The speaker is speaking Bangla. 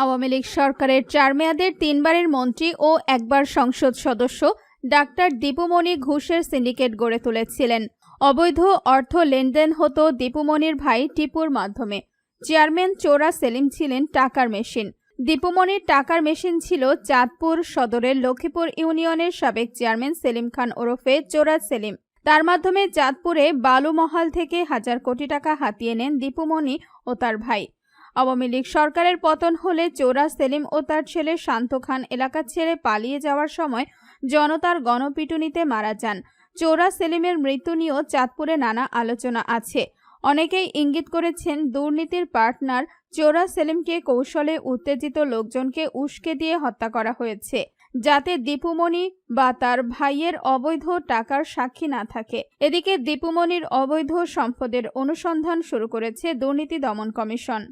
আওয়ামী লীগ সরকারের চার মেয়াদের তিনবারের মন্ত্রী ও একবার সংসদ সদস্য ডাক্তার দীপুমণি ঘুষের সিন্ডিকেট গড়ে তুলেছিলেন। অবৈধ অর্থ লেনদেন হতো দীপুমণির ভাই টিপুর মাধ্যমে। চেয়ারম্যান চোরা সেলিম ছিলেন টাকার মেশিন। দীপুমণির টাকার মেশিন ছিল চাঁদপুর সদরের লক্ষ্মীপুর ইউনিয়নের সাবেক চেয়ারম্যান সেলিম খান ওরফে চোরা সেলিম। তার মাধ্যমে চাঁদপুরে বালুমহাল থেকে হাজার কোটি টাকা হাতিয়ে নেন দীপুমণি ও তার ভাই। আওয়ামী লীগ সরকারের পতন হলে চোরা সেলিম ও তার ছেলে শান্ত খান এলাকা ছেড়ে পালিয়ে যাওয়ার সময় জনতার গণপিটুনিতে মারা যান। চোরা সেলিমের মৃত্যু নিয়েও চাঁদপুরে নানা আলোচনা আছে। অনেকেই ইঙ্গিত করেছেন দুর্নীতির পার্টনার চোরা সেলিমকে কৌশলে উত্তেজিত লোকজনকে উস্কে দিয়ে হত্যা করা হয়েছে, যাতে দীপুমণি বা তার ভাইয়ের অবৈধ টাকার সাক্ষী না থাকে। এদিকে দীপুমণির অবৈধ সম্পদের অনুসন্ধান শুরু করেছে দুর্নীতি দমন কমিশন।